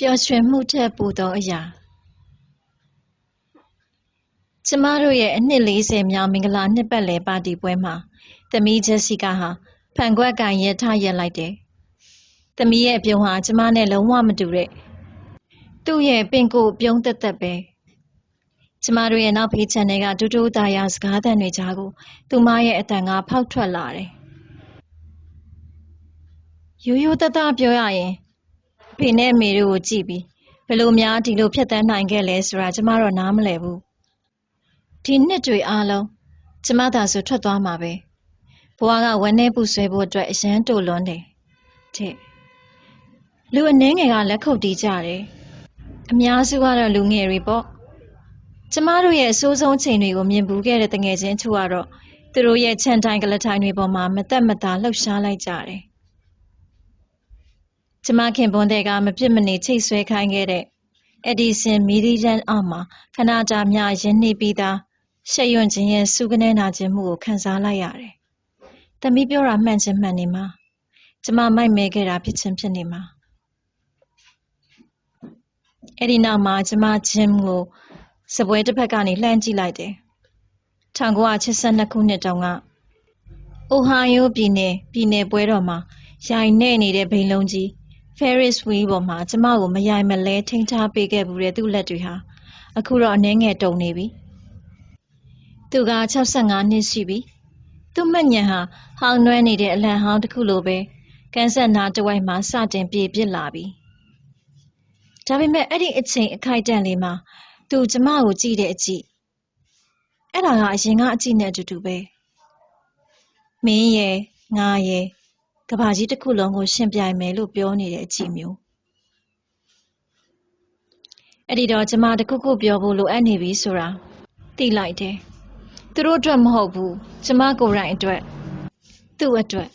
ပျော်ရွှင်မှုထက်ပိုသောအရာကျမတို့ရဲ့အနှစ်40မြောက်မင်္ဂလာနှစ်ပတ်လည်ပါတီပွဲမှာသမီးဂျက်စီကာဟာဖန်ခွက်ကင်ရက်ထရက်လိုက်တယ်။သမီးရဲ့အပြုံးဟာကျမနဲ့လုံးဝမတူတဲ့သူ့ရဲ့ပင်ကိုပြုံးသက်သက်ပဲ။ကျမတို့ရဲ့နောက်ဖေးချန်တွေကဒူးဒူးသားရစကားသံတွေကြားကိုသူမရဲ့အတန်ကဖောက်ထွက်လာတယ်။ရိုးရိုးသားသားပြောရရင်အ ဖေနဲ့အမေတို့ကိုကြည့်ပြီးဘယ်လိုများဒီလိုဖြတ်သန်းနိုင်ခဲ့လဲဆိုတာကျမတော့နားမလည်ဘူး။ဒီနှစ်တွေအားလုံးကျမသာဆိုထွက်သွားမှာပဲ။ဘဝကဝမ်းနည်းပူဆွဲဖို့အတွက်အရန်တိုလွန်းတယ်။တဲ့လူအနှဲငယ်ကလက်ခုပ်တီးကြတယ်။အများစုကတော့လူငယ်တွေပေါ့။ကျမတို့ရဲ့အဆိုးဆုံးချိန်တွေကိုမြင်ဘူးခဲ့တဲ့တငယ်ချင်းချို့ကတော့သူတို့ရဲ့ခြံတိုင်ကလထိုင်တွေပေါ်မှာမသက်မသာလှုပ်ရှားလိုက်ကြတယ်။ ကျမခင်ပွန်းတဲ့ကမပြစ်မနေချိတ်ဆွဲခိုင်းခဲ့တဲ့အက်ဒီဆင်မီဒီယန်အောက်မှာခဏတာမြရင်းနှီးပြီးသားရှက်ရွံ့ခြင်းရဲ့စူးကနေနာခြင်းမှုကိုခံစားလိုက်ရတယ်။သမီးပြောတာမှန်ချင်းမှန်နေမှာ။ကျမမိုက်မဲခဲ့တာဖြစ်ချင်းဖြစ်နေမှာ။အဲ့ဒီနောက်မှာကျမဂျင်ကိုစပွဲတစ်ဖက်ကနေလှမ်းကြည့်လိုက်တယ်။1982ခုနှစ်တုန်းကအိုဟိုင်ယိုပြည်နယ်ပြည်နယ်ပွဲတော်မှာရိုင်နေနေတဲ့ဘိန်းလုံးကြီး Ferris wheel ပေါ်မှာကျမကိုမရိုင်မလဲထိန်းထားပေးခဲ့ဘူးတဲ့သူ့လက်တွေဟာအခုတော့အနှဲငယ်တုန်နေပြီ။သူက65နှစ်ရှိပြီ။သူ့မှတ်ဉာဏ်ဟာဟောင်းနွမ်းနေတဲ့အလံဟောင်းတစ်ခုလိုပဲကန်းဆက်နားတစ်ဝိုက်မှာစတင်ပြေပြစ်လာပြီ။ဒါပေမဲ့အဲ့ဒီအချိန်အခိုက်အတန့်လေးမှာသူကျမကိုကြည့်တဲ့အကြည့်အဲ့ဒါကအရင်ကအကြည့်နဲ့အတူတူပဲ။မင်းရဲ့ငါရဲ့ ကဘာကြီးတစ်ခုလုံးကို ရှင်ပြိုင်မယ်လို့ပြောနေတဲ့အကြည့်မျိုးအဲ့ဒီတော့ကျမတခုခုပြောဖို့လိုအပ်နေပြီဆိုတာသိလိုက်တယ်သူတို့အတွက်မဟုတ်ဘူးကျမကိုယ်တိုင်အတွက်သူ့အတွက်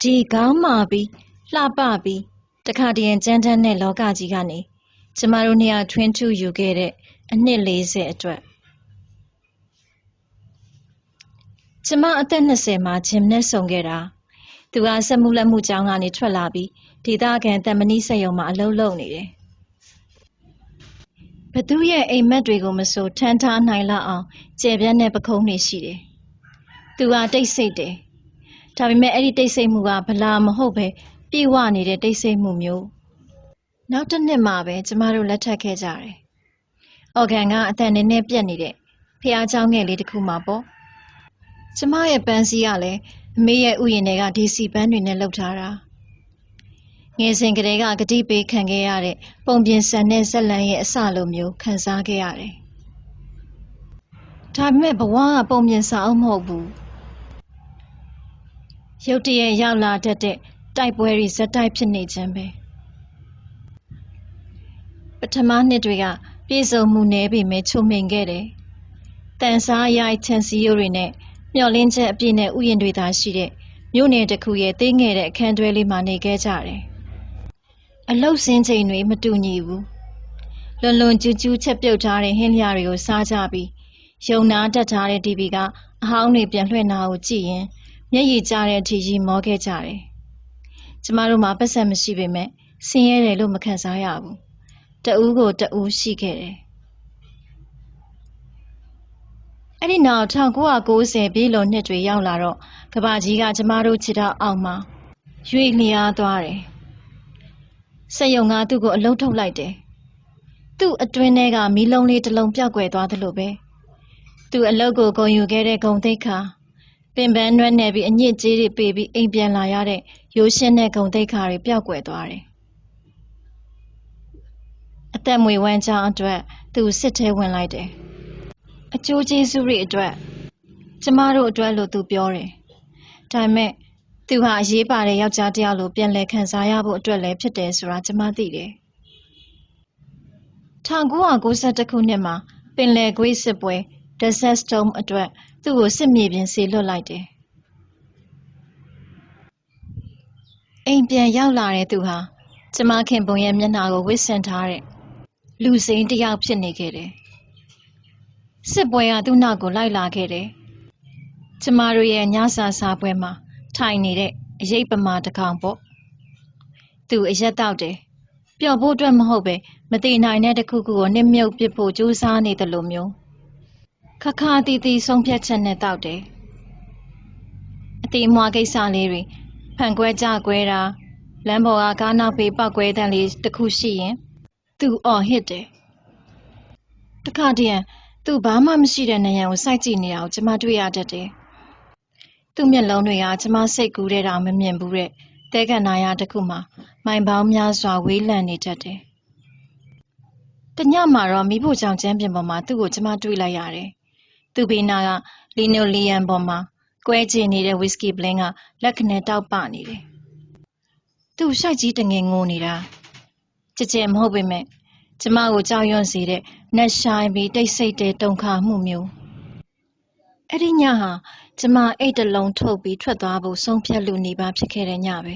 ဒီကောင်းမာပြီးလှပပြီးတခါတည်းရင်ကြမ်းတမ်းတဲ့လောကကြီးကနေကျမတို့နှစ်ယောက်ထွင်းထူယူခဲ့တဲ့အနှစ်40အတွက်ကျမအသက်20မှာဂျင်နဲ့ဆုံခဲ့တာ သူကစက်မှုလက်မှုကျောင်းကနေထွက်လာပြီးဒေသခံတမနီးစက်ရုံမှာအလုပ်လုပ်နေတယ်ဘသူရဲ့အိမ်မက်တွေကိုမဆိုထမ်းထားနိုင်လောက်အောင်ကျေပြန့်တဲ့ပခုံးတွေရှိတယ်သူကတိတ်ဆိတ်တယ်ဒါပေမဲ့အဲ့ဒီတိတ်ဆိတ်မှုကဗလာမဟုတ်ပဲပြေဝနေတဲ့တိတ်ဆိတ်မှုမျိုးနောက်တစ်နှစ်မှပဲကျမတို့လက်ထပ်ခဲ့ကြတယ်။အော်ဂန်ကအတန်နည်းနည်းပြက်နေတဲ့ဖះเจ้าငယ်လေးတစ်ခုမှပေါ့။ကျမရဲ့ပန်းစည်းကလည်း အမေရဲ့ဥယျာဉ်တွေကဒီစီပန်းတွေနဲ့လှုပ်ထားတာငယ်စဉ်ကတည်းကဂတိပေးခံခဲ့ရတဲ့ပုံပြင်ဆန်တဲ့ဇက်လန်ရဲ့အစလိုမျိုးခံစားခဲ့ရတယ်ဒါပေမဲ့ဘဝကပုံပြင်စာအုပ်မဟုတ်ဘူးရုတ်တရက်ရောက်လာတတ်တဲ့တိုက်ပွဲတွေဇက်တိုက်ဖြစ်နေခြင်းပဲပထမနှစ်တွေကပြေဆုံးမှုနည်းပေမဲ့ချုံမိန်ခဲ့တယ်တန်စားရိုက်ချန်စီယိုတွေနဲ့ မျောလင်းချက်အပြည့်နဲ့ဥယျာဉ်တွေသာရှိတဲ့မြို့နယ်တစ်ခုရဲ့သေးငယ်တဲ့အခန်းတွဲလေးမှာနေခဲ့ကြတယ်။အလုတ်စင်းချိန်တွေမတူညီဘူး။လွန်လွန်ကျူးကျူးချက်ပြုတ်ထားတဲ့ဟင်းလျာတွေကိုစားကြပြီးယုံနာတက်ထားတဲ့ TV ကအဟောင်းတွေပြန်လွှင့်တာကိုကြည့်ရင်မျက်ရည်ကျတဲ့အထိရီမောခဲ့ကြတယ်။ကျမတို့မှာပတ်ဆက်မရှိပေမဲ့ဆင်းရဲတယ်လို့မခံစားရဘူး။တဦးကိုတဦးရှိခဲ့တယ် အဲ့ဒီနောက်1990ပြည်လွန်နှစ်တွေရောက်လာတော့ကဘာကြီးကကျမတို့ခြေထောက်အောက်မှာရွေ့လျားသွားတယ်။စက်ယုံကသူ့ကိုအလုံးထုတ်လိုက်တယ်။သူ့အတွင်းထဲကမီးလုံးလေးတစ်လုံးပြောက်ကွယ်သွားသလိုပဲ။သူ့အလုတ်ကိုဂုံယူခဲ့တဲ့ဂုံသိက္ခာပင်ပန်းနွဲ့နေပြီးအညစ်အကြေးတွေပေပြီးအိမ်ပြန်လာရတဲ့ရိုးရှင်းတဲ့ဂုံသိက္ခာတွေပျောက်ကွယ်သွားတယ်။အသက်မွေဝမ်းကြောင်းအတွက်သူစစ်ထဲဝင်လိုက်တယ်။ အကျိုးကျေးဇူးတွေအတွက်ကျမတို့အတွက်လို့သူပြောတယ်။ဒါပေမဲ့သူဟာအရေးပါတဲ့ယောက်ျားတစ်ယောက်လိုပြန်လည်ခံစားရဖို့အတွက်လည်းဖြစ်တယ်ဆိုတာကျမသိတယ်။1992ခုနှစ်မှာပင်လယ်ကွေးစစ်ပွဲ Desert Storm အတွက်သူ့ကိုစစ်မြေပြင်စေလွှတ်လိုက်တယ်။အိမ်ပြန်ရောက်လာတဲ့သူဟာကျမခင်ပွန်ရဲ့မျက်နှာကိုဝစ်ဆင်ထားတဲ့လူစိမ်းတစ်ယောက်ဖြစ်နေခဲ့တယ်။ စစ်ပွဲကသူ့နောက်ကိုလိုက်လာခဲ့တယ်။ကျမတို့ရဲ့ညစာစားပွဲမှာထိုင်နေတဲ့အရေးပမာတကောင်ပေါ့။သူအရက်တောက်တယ်ပျော်ဖို့အတွက်မဟုတ်ပဲမတည်နိုင်တဲ့တစ်ခုခုကိုနစ်မြုပ်ပစ်ဖို့ကြိုးစားနေတယ်လို့မျိုးခါခါတီတီဆုံးဖြတ်ချက်နဲ့တောက်တယ်အတီအမွားကိစ္စလေးတွေဖန်ကွဲကြကွဲတာလမ်းပေါ်ကကားနောက်ပေးပောက်ကွဲတဲ့လေးတစ်ခုရှိရင်သူအော်ဟစ်တယ်တခါတည်းရန် သူဘာမှမရှိတဲ့နေရန်ကိုစိုက်ကြည့်နေတာကိုကျမတွေ့ရတတ်တယ်သူ့မျက်လုံးတွေကကျမစိတ်ကူးတဲ့တောင်မမြင်ဘူးတဲ့တဲကန်နာရတစ်ခုမှမိုင်ပေါင်းများစွာဝေးလံနေတတ်တယ်တညမှာတော့မိဖို့ကြောင့်ကျမ်းပြင်ပေါ်မှာသူ့ကိုကျမတွေ့လိုက်ရတယ်သူ့ဘေးနာကလီနိုလီယန်ပေါ်မှာကွဲကျင်နေတဲ့ဝီစကီဘလင်းကလက်ခနဲ့တောက်ပနေတယ်သူ့ရှိုက်ကြီးတငယ်ငိုနေတာကြကြမဟုတ်ပေမဲ့ ကျမကိုကြောက်ရွံ့စေတဲ့နက်ဆိုင်ပြီးတိတ်ဆိတ်တဲ့တုန်ခါမှုမျိုးအဲ့ဒီညဟာကျမအိတ်တလုံးထုတ်ပြီးထွက်သွားဖို့ဆုံးဖြတ်လူနေပါဖြစ်ခဲ့တဲ့ညပဲ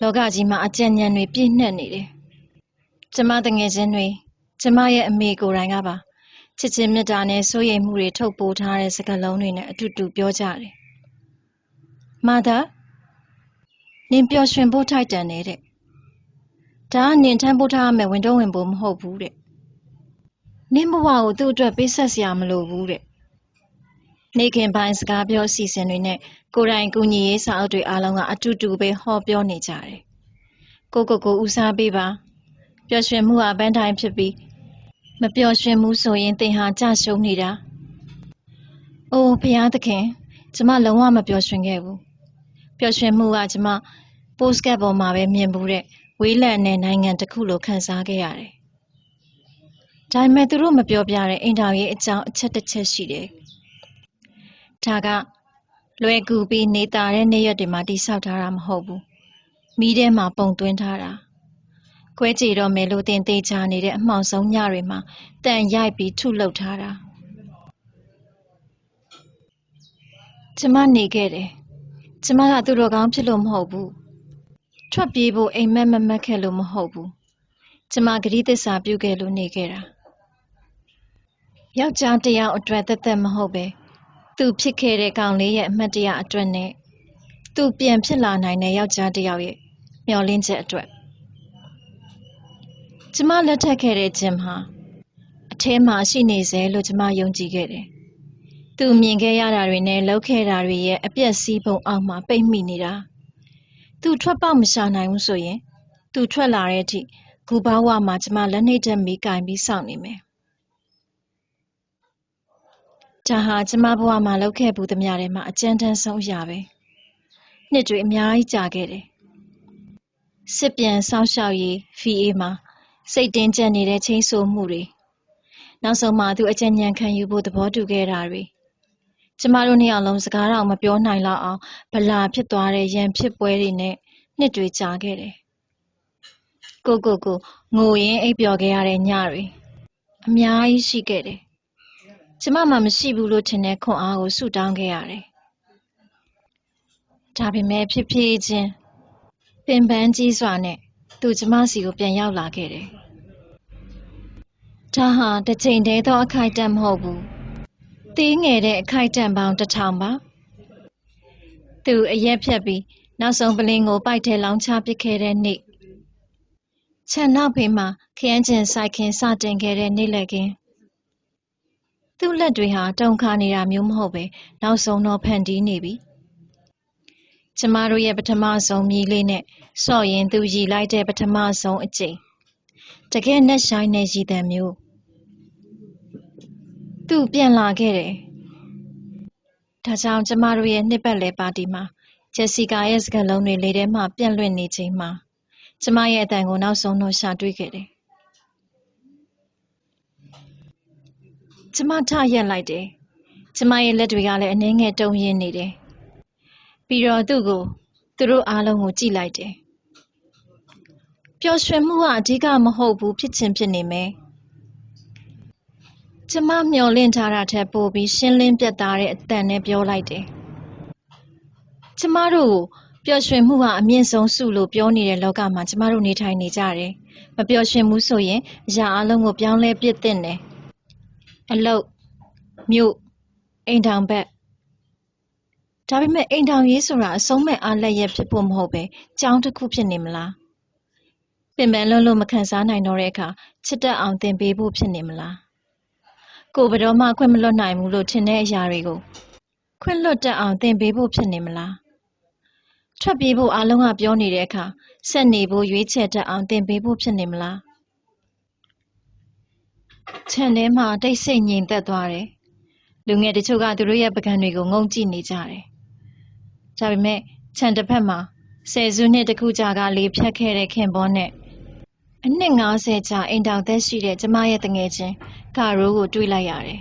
လောကကြီးမှာအကြံဉာဏ်တွေပြည့်နှက်နေတယ်ကျမတငယ်ချင်းတွေကျမရဲ့အမေကိုယ်တိုင်ကပါချစ်ချင်းမေတ္တာနဲ့စိုးရိမ်မှုတွေထုတ်ပိုးထားတဲ့စကားလုံးတွေနဲ့အတူတူပြောကြတယ်။မာသာနင်ပျော်ရွှင်ဖို့ထိုက်တန်နေတဲ့။ ဒါကနင်ထမ်းပိုးထားရမယ့်ဝင်တော့ဝင်ဖို့မဟုတ်ဘူးတဲ့။နင်ဘဝကိုသူ့အတွက်ပေးဆက်စရာမလိုဘူးတဲ့။နေခင်ပိုင်းစကားပြောအစီအစဉ်တွေနဲ့ကိုယ်တိုင်ကူညီရေးစာအုပ်တွေအားလုံးကအတူတူပဲဟောပြောနေကြတယ်။ကိုကိုကိုဦးစားပေးပါ။ပျော်ရွှင်မှုဟာပန်းတိုင်းဖြစ်ပြီးမပျော်ရွှင်ဘူးဆိုရင်သင်ဟာကြရှုံးနေတာ။အိုးဖျားသခင်ကျမလုံးဝမပျော်ရွှင်ခဲ့ဘူး။ပျော်ရွှင်မှုကကျမပို့စကတ်ပေါ်မှာပဲမြင်ဘူးတဲ့ ဝေးလံတဲ့နိုင်ငံတစ်ခုလိုခံစားခဲ့ရတယ်။ဒါပေမဲ့သူတို့မပြောပြတဲ့အိမ်တော်ရဲ့အကြောင်းအချက်တစ်ချက်ရှိတယ်။ဒါကလွယ်ကူပြီးနေတာတဲ့နေရက်တွေမှာတိဆောက်ထားတာမဟုတ်ဘူး။မိထဲမှာပုံသွင်းထားတာ။ခွဲကြည့်တော့မယ်လို့တင်သေးချာနေတဲ့အမှောင်ဆုံးညတွေမှာတန်ရိုက်ပြီးထုလုပ်ထားတာကျမနေခဲ့တယ်ကျမကသူတော်ကောင်းဖြစ်လို့မဟုတ်ဘူး ထွက်ပြေးဖို့အိမ်မက်မမက်ခဲ့လို့မဟုတ်ဘူးကျမဂရိသစ္စာပြုခဲ့လို့နေခဲ့တာယောက်ျားတယောက်အတွက်သက်သက်မဟုတ်ပဲသူဖြစ်ခဲ့တဲ့ကောင်လေးရဲ့အမှတ်တရအတွက်နဲ့သူပြန်ဖြစ်လာနိုင်တဲ့ယောက်ျားတယောက်ရဲ့မျှော်လင့်ချက်အတွက်ကျမလက်ထပ်ခဲ့တဲ့ဂျင်ဟာအထဲမှာရှိနေစေလို့ကျမယုံကြည်ခဲ့တယ်။သူမြင်ခဲ့ရတာတွေနဲ့လှုပ်ခဲ့တာတွေရဲ့အပြက်စီးပုံအောက်မှာပိတ်မိနေတာ။ သူထွက်ပေါက်မရှာနိုင်ဘူးဆိုရင် သူထွက်လာတဲ့အထိ ဂူဘဝမှာ ကျမလက်နှိပ်ချက်မီးကင်ပြီးစောင့်နေမယ်။ဒါဟာ ကျမဘဝမှာလှုပ်ခဲ့ဘူးသမျှထဲမှာ အကြမ်းတမ်းဆုံးအရာပဲ။နှစ်တွေအများကြီးကြာခဲ့တယ်။စစ်ပြန်စောင့်ရှောက်ရေး VA မှာစိတ်တင်းကျပ်နေတဲ့ချိန်းဆိုမှုတွေနောက်ဆုံးမှသူအကြံဉာဏ်ခံယူဖို့သဘောတူခဲ့တာတွေ ကျမတို့နှစ်ယောက်လုံးစကားတော့မပြောနိုင်တော့အောင်ဗလာဖြစ်သွားတဲ့ရန်ဖြစ်ပွဲတွေနဲ့နှစ်တွေကြာခဲ့တယ်ကိုကိုကိုငိုရင်းအိပ်ပျော်ခဲ့ရတဲ့ညတွေအများကြီးရှိခဲ့တယ်ကျမမှမရှိဘူးလို့ထင်တဲ့ခွန်အားကိုဆုတောင်းခဲ့ရတယ်ဒါပေမဲ့ဖြစ်ဖြစ်ချင်းပင်ပန်းကြီးစွာနဲ့သူကျမစီကိုပြန်ရောက်လာခဲ့တယ်။ဒါဟာတစ်ချိန်တည်းသောအခိုက်အတန့်မဟုတ်ဘူး။ သေးငယ်တဲ့အခိုက်အတန့်ပေါင်းတစ်ထောင်ပါ။သူအရက်ဖြတ်ပြီးနောက်ဆုံးပလင်းကိုပိုက်ထဲလောင်းချပစ်ခဲ့တဲ့နေ့။ခြံနောက်ဖေးမှာခရမ်းကျင်ဆိုင်ခင်စတင်ခဲ့တဲ့နေ့လည်ခင်း။သူ့လက်တွေဟာတုန်ခါနေတာမျိုးမဟုတ်ပဲနောက်ဆုံးတော့ဖန်တီးနေပြီ။ကျမတို့ရဲ့ပထမဆုံးမြည်လေးနဲ့ဆော့ရင်သူရည်လိုက်တဲ့ပထမဆုံးအကြိမ်တကယ်နဲ့ဆိုင်တဲ့ရည်တံမျိုး သူပြန်လာခဲ့တယ်ဒါကြောင့်ကျမတို့ရဲ့နှစ်ပတ်လည်ပါတီမှာဂျက်စီကာရဲ့စကားလုံးတွေလေထဲမှာပြန့်လွင့်နေချိန်မှာကျမရဲ့အတန်ကိုနောက်ဆုံးတော့ရှာတွေ့ခဲ့တယ်ကျမထရက်လိုက်တယ်ကျမရဲ့လက်တွေကလည်းအနှဲငယ်တုံရင်းနေတယ်ပြီးတော့သူ့ကိုသူတို့အားလုံးကိုကြည့်လိုက်တယ်ပျော်ရွှင်မှုကအဓိကမဟုတ်ဘူးဖြစ်ချင်းဖြစ်နေမယ် ကျမမျှော်လင့်ထားတာထက်ပိုပြီးရှင်းလင်းပြတ်သားတဲ့အတန်နဲ့ပြောလိုက်တယ်ကျမတို့ကိုပျော်ရွှင်မှုဟာအမြင့်ဆုံးစုလို့ပြောနေတဲ့လောကမှာကျမတို့နေထိုင်နေကြတယ်မပျော်ရွှင်ဘူးဆိုရင်အရာအလုံးကိုပြောင်းလဲပစ်သင့်တယ်အလုတ်မြို့အိမ်ထောင်ဘက်ဒါပေမဲ့အိမ်ထောင်ရေးဆိုတာအဆုံးမဲ့အားလက်ရက်ဖြစ်ဖို့မဟုတ်ပဲကြောင်းတစ်ခုဖြစ်နေမလားပင်ပန်းလွန်းလို့မခံစားနိုင်တော့တဲ့အခါချစ်တတ်အောင်သင်ပေးဖို့ဖြစ်နေမလား ကိုယ်ဘယ်တော့မှခွင့်မလွတ်နိုင်ဘူးလို့ထင်တဲ့အရာတွေကိုခွင့်လွတ်တတ်အောင်သင်ပေးဖို့ဖြစ်နေမလားထွက်ပြေးဖို့အားလုံးကပြောနေတဲ့အခါဆက်နေဖို့ရွေးချယ်တတ်အောင်သင်ပေးဖို့ဖြစ်နေမလားခြံထဲမှာတိတ်ဆိတ်ငြိမ်သက်သွားတယ်လူငယ်တချို့ကသူတို့ရဲ့ပကံတွေကိုငုံကြည့်နေကြတယ်ဒါပေမဲ့ခြံတစ်ဖက်မှာဆယ်စုနှစ်တစ်ခုကြာကလေဖြတ်ခဲ့တဲ့ခင်ဘောနဲ့ အနှစ်90ကြာအိမ်တောင်သက်ရှိတဲ့ကျမရဲ့တငယ်ချင်းဂါရိုးကိုတွေ့လိုက်ရတယ်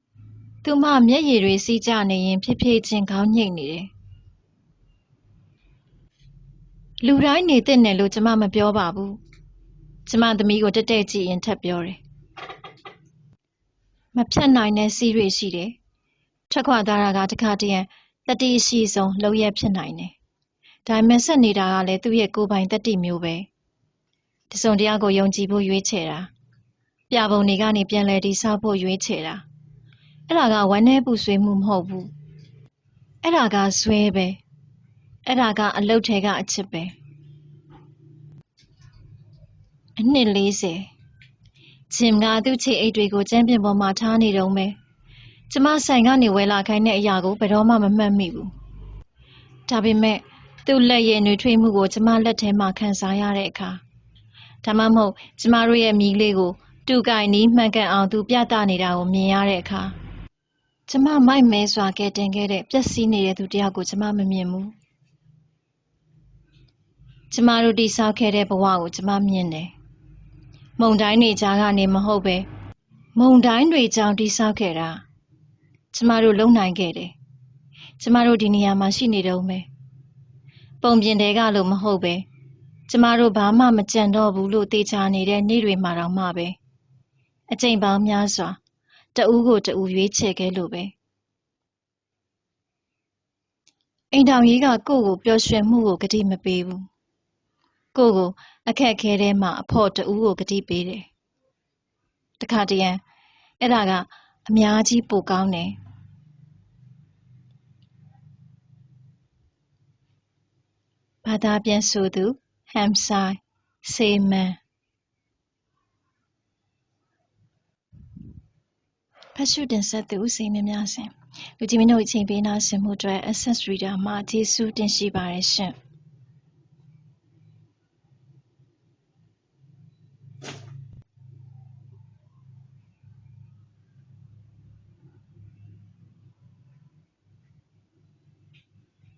။သူမမျက်ရည်တွေစီးကျနေရင်ဖြည်းဖြည်းချင်းခေါင်းညိတ်နေတယ်။လူတိုင်းနေတဲ့နယ်လို့ကျမမပြောပါဘူး။ကျမသမီးကိုတက်တက်ကြည့်ရင်ထပ်ပြောတယ်။မဖြတ်နိုင်တဲ့စီးတွေရှိတယ်။ထွက်ခွာသွားတာကတခါတည်းတတိရှိဆုံးလောက်ရဖြစ်နိုင်တယ်။ဒါပေမဲ့ဆက်နေတာကလည်းသူ့ရဲ့ကိုယ်ပိုင်တတိမျိုးပဲ။ တစုံတရာကိုယုံကြည်ဖို့ရွေးချယ်တာ။ပြပုံတွေကနေပြန်လဲတည်ဆောက်ဖို့ရွေးချယ်တာ။အဲ့ဒါကဝမ်းနည်းပူဆွေးမှုမဟုတ်ဘူး။အဲ့ဒါကဇွဲပဲ။အဲ့ဒါကအလုတ်ထဲကအချစ်ပဲ။အနှစ်40ဂျင်ကသူ့ခြေအိတ်တွေကိုကျန်းပြင်ပေါ်မှာထားနေတုံးပဲ။ကျမဆိုင်ကနေဝယ်လာခိုင်းတဲ့အရာကိုဘယ်တော့မှမမှတ်မိဘူး။ဒါပေမဲ့သူ့လက်ရဲ့နှွေထွေးမှုကိုကျမလက်ထဲမှာခံစားရတဲ့အခါ ဒါမှမဟုတ်ကျမတို့ရဲ့မိလေးကို တူကင်နီးမှန်ကန်အောင်သူပြသနေတာကိုမြင်ရတဲ့အခါကျမမိုက်မဲစွာကဲတင်ခဲ့တဲ့ပျက်စီးနေတဲ့သူတယောက်ကိုကျမမမြင်ဘူးကျမတို့တိဆောက်ခဲ့တဲ့ဘဝကိုကျမမြင်တယ်မုံတိုင်းတွေကြားကနေမဟုတ်ပဲမုံတိုင်းတွေကြောင့်တိဆောက်ခဲ့တာကျမတို့လုံနိုင်ခဲ့တယ်ကျမတို့ဒီနေရာမှာရှိနေတုံးပဲပုံပြင်တဲကလို့မဟုတ်ပဲ ကျမတို့ဘာမှမကြံတော့ဘူးလို့တေချာနေတဲ့နေ့တွေမှာတော့မှပဲအချိန်ပေါင်းများစွာတဦးကိုတဦးရွေးချယ်ခဲ့လို့ပဲအိမ်တောင်ကြီးကကိုယ့်ကိုပျော်ရွှင်မှုကိုဂတိမပေးဘူးကိုယ့်ကိုအခက်ခဲထဲမှာအဖို့တဦးကိုဂတိပေးတယ်တခါတရံအဲ့ဒါကအများကြီးပိုကောင်းတယ်ဘာသာပြန်ဆိုသူ ဟမ်ဆိုင်စေမန်ဖတ်ရှုတင်ဆက်သူစိတ်မြများစဉ်လူကြီးမင်းတို့အချိန်ပေးနာဆင်မှုအတွက် Access Reader မှာကျေးဇူးတင်ရှိပါတယ်ရှင်။